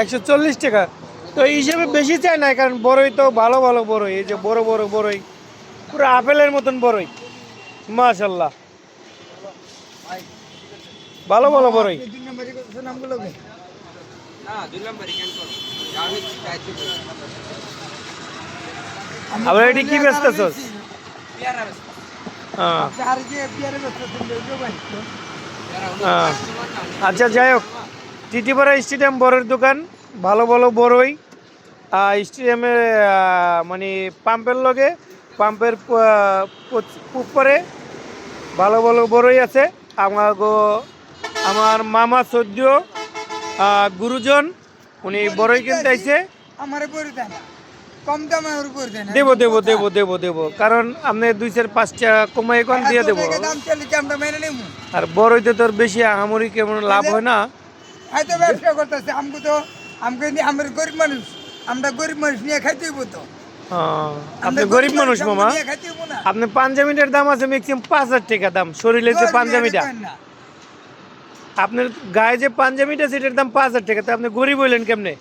একশো চল্লিশ টাকা। তো হিসেবে বেশি চাই না, কারণ বড়ই তো, ভালো ভালো বড়ই, এই যে বড় বড় বড়ই, পুরো আপেলের মতন বড়ই। মাশাল্লাহ। ভালো ভালো বড়ই। আবার এটি কি ভাই। হ্যাঁ আচ্ছা যাই হোক। টিটিপাড়া স্টেডিয়াম বড়ের দোকান ভালো ভালো বড়ই আহ, স্টেডিয়ামের মানে পাম্পের লগে পাম্পের উপরে ভালো ভালো বড়ই আছে। আমার আমার মামা সদ্য গুরুজন উনি বড়ই কিনতে আইছে। আমারে কম দামে দেবো দেবো দেবো দেবো দেবো। কারণ আপনি দুই চার পাঁচটা কমাই এখন দিয়ে দেবো। আর বড়ইতে তোর বেশি আহামরি কেমন লাভ হয় না। হয়তো ব্যবসা করতেছে আমগো তো নিয়ে আমরা গরিব মানুষ। আমরা গরিব মানুষ নিয়ে খাইতে হইব তো। আপনি গরিব মানুষ মামা। খাইতে আপনি পাঞ্জাবিটার দাম আছে ম্যাক্সিমাম পাঁচ হাজার টাকা দাম। শরীরের যে পাঞ্জাবিটা। আপনার গায়ে যে পাঞ্জাবিটা সেটার দাম পাঁচ হাজার টাকা। তো আপনি গরিব হইলেন কেমনে?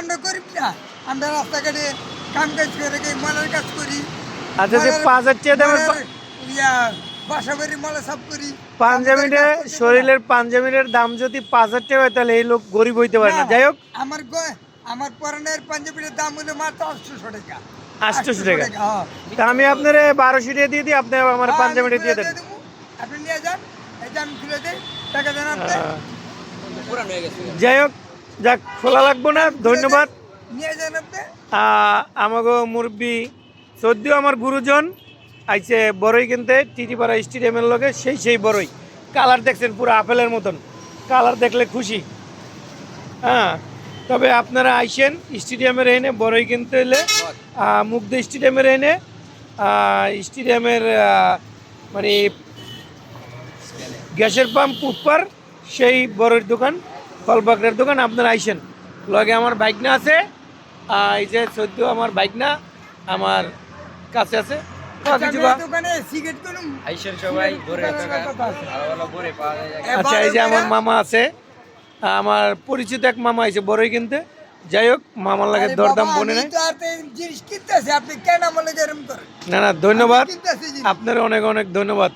আমরা গরিব না। আমরা রাস্তাঘাটে কাম কাজ করে মালের কাজ করি। আচ্ছা যে পাঁচ হাজার টাকা দামের ইয়া পাঞ্জাবিটা। শরীরের পাঞ্জাবিটার দাম যদি পাঁচ হাজার টাকা হয় তাহলে এই লোক গরিব হইতে পারে না। যাই হোক। আমার আমার পরনের পাঞ্জাবির দাম হলো মাত্র আটশোশো টাকা। 800 টাকা। হ্যাঁ। তা আমি আপনার বারোশো টাকা দিয়ে দিই আপনি আমার হ্যাঁ, পাঞ্জাবিটা দিয়ে দেন। আপনি নিয়ে যান এই যে আমি খুলে দিই। টাকা দেন আপনি। আহ, পুরান হয়ে। যাই হোক যাক খোলা লাগবো না ধন্যবাদ। আমাগো মুরব্বী সদ্য আমার গুরুজন আইছে বড়ই কিনতে টিটিপাড়া স্টেডিয়ামের লগে সেই সেই বড়ই। কালার দেখছেন পুরো আপেলের মতন। কালার দেখলে খুশি। হ্যাঁ তবে আপনারা আইসেন স্টেডিয়ামের এনে বড়ই কিনতে এলে মুগ্ধ স্টেডিয়ামের এনে স্টেডিয়ামের মানে গ্যাসের পাম্প উপর সেই বড়ের দোকান ফলবাগড়ার দোকান আপনারা আইসেন। লগে আমার বাইক না আছে এই যে সদ্য আমার বাইক না আমার কাছে আছে। যায়। আচ্ছা এই যে আমার মামা আছে আমার পরিচিত এক মামা আছে বড়ই কিনতে। যাই হোক মামার লাগে দরদাম বনে নাই। না না ধন্যবাদ। আপনার অনেক অনেক ধন্যবাদ।